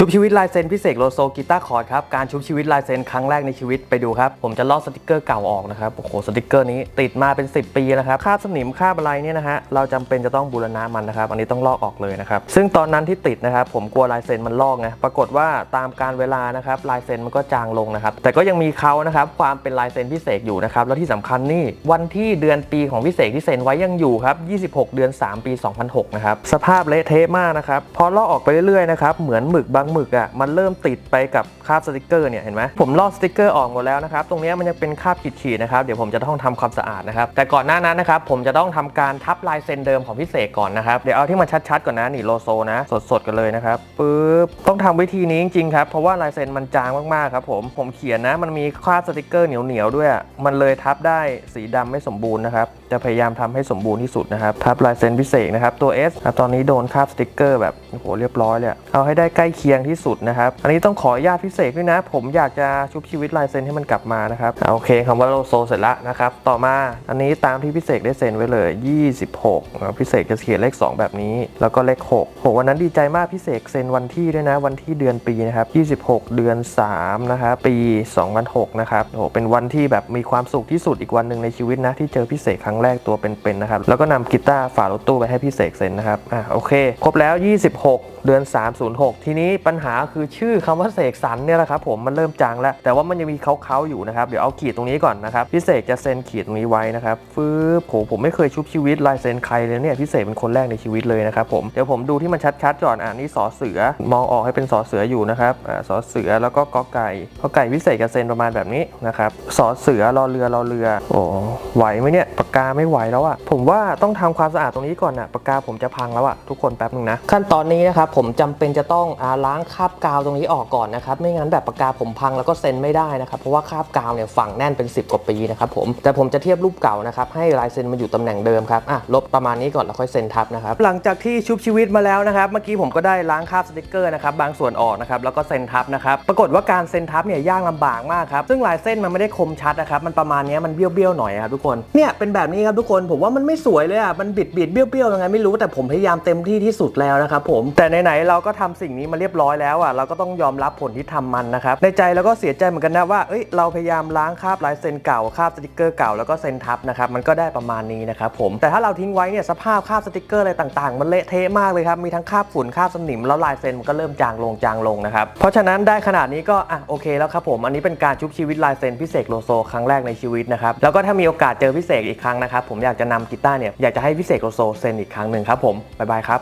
ชุบชีวิตลายเซ็นพิเศษโลโซกีตาร์คอร์ดครับ การชุบชีวิตลายเซ็นครั้งแรกในชีวิตไปดูครับ ผมจะลอกสติกเกอร์เก่าออกนะครับ โอ้โห สติกเกอร์นี้ติดมาเป็น 10 ปีนะครับคราบสนิมคราบอะไรเนี่ยนะฮะ เราจำเป็นจะต้องบูรณะมันนะครับ อันนี้ต้องลอกออกเลยนะครับ ซึ่งตอนนั้นที่ติดนะครับ ผมกลัวลายเซ็นมันลอกไงปรากฏว่าตามการเวลานะครับลายเซ็นมันก็จางลงนะครับ แต่ก็ยังมีเขานะครับความเป็นลายเซ็นพิเศษอยู่นะครับ แล้วที่สำคัญนี่วันที่เดือนปีของพิเศษที่เซ็นไว้ยังอยู่ครับ 26 เดือน 3 ปี 2006 นะครับ สภาพเละเทะมากนะครับ พอลอกออกไปเรื่อยๆนะครับ เหมือนหมึกบางหมึกอะมันเริ่มติดไปกับคราบสติกเกอร์เนี่ยเห็นไหมผมลอกสติกเกอร์ออกหมดแล้วนะครับตรงนี้มันยังเป็นคราบขีดๆนะครับเดี๋ยวผมจะต้องทำความสะอาดนะครับแต่ก่อนหน้านั้นนะครับผมจะต้องทำการทับลายเซ็นเดิมของพิเศษก่อนนะครับเดี๋ยวเอาที่มันชัดๆก่อนนะนี่โลโซนะ สดๆกันเลยนะครับปึ๊บต้องทำวิธีนี้จริงๆครับเพราะว่าลายเซ็นมันจางมากๆครับผมผมเขียนนะมันมีคราบสติกเกอร์เหนียวๆด้วย มันเลยทับได้สีดำไม่สมบูรณ์นะครับจะพยายามทำให้สมบูรณ์ที่สุดนะครับทับลายเซ็นพิเศษนะครับตัว S อะตอนนี้โดนคราบสติกเกอร์แบบโอ้โหเรียบร้อยเลยเอาให้ได้ใกล้เคียงที่สุดนะครับ อันนี้ต้องขออนุญาตพิเศษด้วยนะ ผมอยากจะชุบชีวิตลายเซ็นให้มันกลับมานะครับโอเคคำว่าโลโซเสร็จแล้วนะครับ ต่อมาอันนี้ตามที่พิเศษได้เซ็นไว้เลย 26อะพิเศษจะเขียนเลข 2 แบบนี้ แล้วก็เลข6โหวันนั้นดีใจมากพิเศษเซ็นวันที่ด้วยนะ วันที่เดือนปีนะครับ 26 เดือน3นะครับปี 2006 นะครับโหเป็นวันที่แบบมีความสุขที่สุดอีกวันหนึ่งในชีวิตนะ ที่เจอพิเศษครั้งแรกตัวเป็นๆนะครับแล้วก็นำกีตาร์ฝารถตู้ไปให้พิเศษเซ็นนะครับอะโอเค ครบแล้ว 26 เดือน 306 ทีนี้ปัญหาคือชื่อคำว่าเสกสรรเนี่ยแหละครับผมมันเริ่มจางแล้ว แต่ว่ามันยังมีเขาๆอยู่นะครับ เดี๋ยวเอาขีดตรงนี้ก่อนนะครับพิเศษจะเซ็นขีดตรงนี้ไว้นะครับฟืบโหผมไม่เคยชุบชีวิตลายเซ็นใครเลยเนี่ยพิเศษเป็นคนแรกในชีวิตเลยนะครับผมเดี๋ยวผมดูที่มันชัดๆก่อนอ่านี่สอเสือมองออกให้เป็นสอเสืออยู่นะครับอ่าสอเสือแล้วก็กอไก่กอไก่พิเศษจะเซ็นประมาณแบบนี้นะครับสอเสือรอเรือรอเรือ โอ้ไหวไหมเนี่ยปากกาไม่ไหวแล้วอะผมว่าต้องทำความสะอาดตรงนี้ก่อนนะปากกาผมจะพังแล้วอะทุกคนแป๊บนึงนะขั้นตอนนี้นะครับผมจำเป็นจะต้องอาล้างคราบกาวตรงนี้ออกก่อนนะครับ ไม่งั้นแบบปากกาผมพังแล้วก็เซ็นไม่ได้นะครับ เพราะว่าคราบกาวเนี่ยฝังแน่นเป็น 10 กว่าปีนะครับผม แต่ผมจะเทียบรูปเก่านะครับ ให้ลายเซ็นมาอยู่ตำแหน่งเดิมครับ อะ ลบประมาณนี้ก่อนแล้วค่อยเซ็นทับนะครับ หลังจากที่ชุบชีวิตมาแล้วนะครับ เมื่อกี้ผมก็ได้ล้างคราบสติกเกอร์นะครับ บางส่วนออกนะครับ แล้วก็เซ็นทับนะครับ ปรากฏว่าการเซ็นทับเนี่ยยากลำบากมากครับ ซึ่งลายเส้นมันไม่ได้คมชัดนะครับ มันประมาณนี้มันเบี้ยวๆหน่อยครับทุกคน เนี่ยเป็นแบบนี้ครับทุกคน ผมว่ามันไม่สวยเลยอะ มันบิดบิดๆเบี้ยวๆยังไงไม่รู้ แต่ผมพยายามเต็มที่ที่สุดแล้วนะครับผมแต่ไหนๆเราก็ทำสิ่งนี้มาเรียบร้อยแล้วอะเราก็ต้องยอมรับผลที่ทำมันนะครับในใจเราก็เสียใจเหมือนกันนะว่าเอ้ยเราพยายามล้างคราบลายเซ็นเก่าคราบสติกเกอร์เก่าแล้วก็เซ็นทับนะครับมันก็ได้ประมาณนี้นะครับผมแต่ถ้าเราทิ้งไว้เนี่ยสภาพคราบสติกเกอร์อะไรต่างๆ มันเละเทะมากเลยครับมีทั้งคราบฝุ่นคราบสนิมแล้วลายเซ็นมันก็เริ่มจางลงจางลงนะครับเพราะฉะนั้นได้ขนาดนี้ก็อะโอเคแล้วครับผมอันนี้เป็นการชุบชีวิตลายเซ็นพิเศษโลโซครั้งแรกในชีวิตนะครับแล้วก็ถ้ามีโอกาสเจอพิเศษอีกครั้งนะครับผมอยากจะนำกีตาร์เนี่ยอยากจะให้พิเศษโลโซเซ็นอีกครั้งหนึ่งครับผมบ๊ายบายครับ